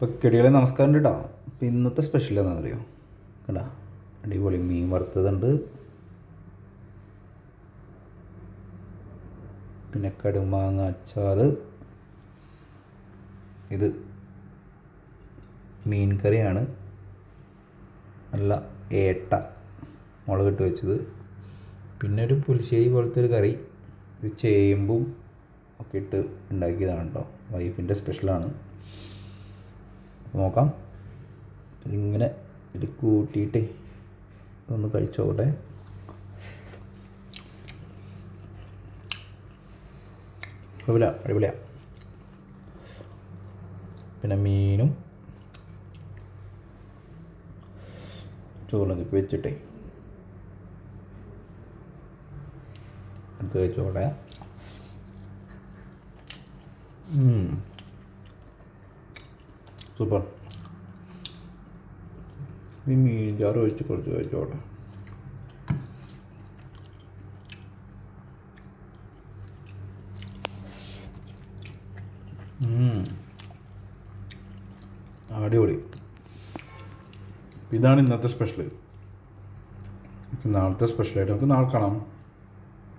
ഇപ്പോൾ കിടികളെ നമസ്കാരം കേട്ടോ അപ്പോൾ ഇന്നത്തെ സ്പെഷ്യൽ എന്താണെന്നറിയോ? കണ്ടാ? അടിപൊളി മീൻ വറുത്തതുണ്ട്. പിന്നെ കടുമാങ്ങ അച്ചാറ്. ഇത് മീൻ കറിയാണ്. നല്ല ഏട്ട മുളകിട്ട് വെച്ചത്. പിന്നെ ഒരു പുലിശ്ശേരി പോലത്തെ ഒരു കറി. ഇത് ചേമ്പും ഒക്കെ ഇട്ട് ഉണ്ടാക്കിയതാണ് കേട്ടോ വൈഫിന്റെ സ്പെഷ്യലാണ് നോക്കാം. ഇതിങ്ങനെ ഇത് കൂട്ടിയിട്ട് ഒന്ന് കഴിച്ചോട്ടെ. അടിപൊളിയ അടിപൊളിയ. പിന്നെ മീനും ചോറിനൊക്കെ വെച്ചിട്ടേ. എടുത്ത് കഴിച്ചോട്ടെ. സൂപ്പർ ഈ മീൻ ചാറ് ഒഴിച്ച് കുറച്ച് കഴിച്ചോട്ടെ. അടിപൊളി. ഇതാണ് ഇന്നത്തെ സ്പെഷ്യൽ നാളത്തെ സ്പെഷ്യലായിട്ട് നമുക്ക് നാളെ കാണാം.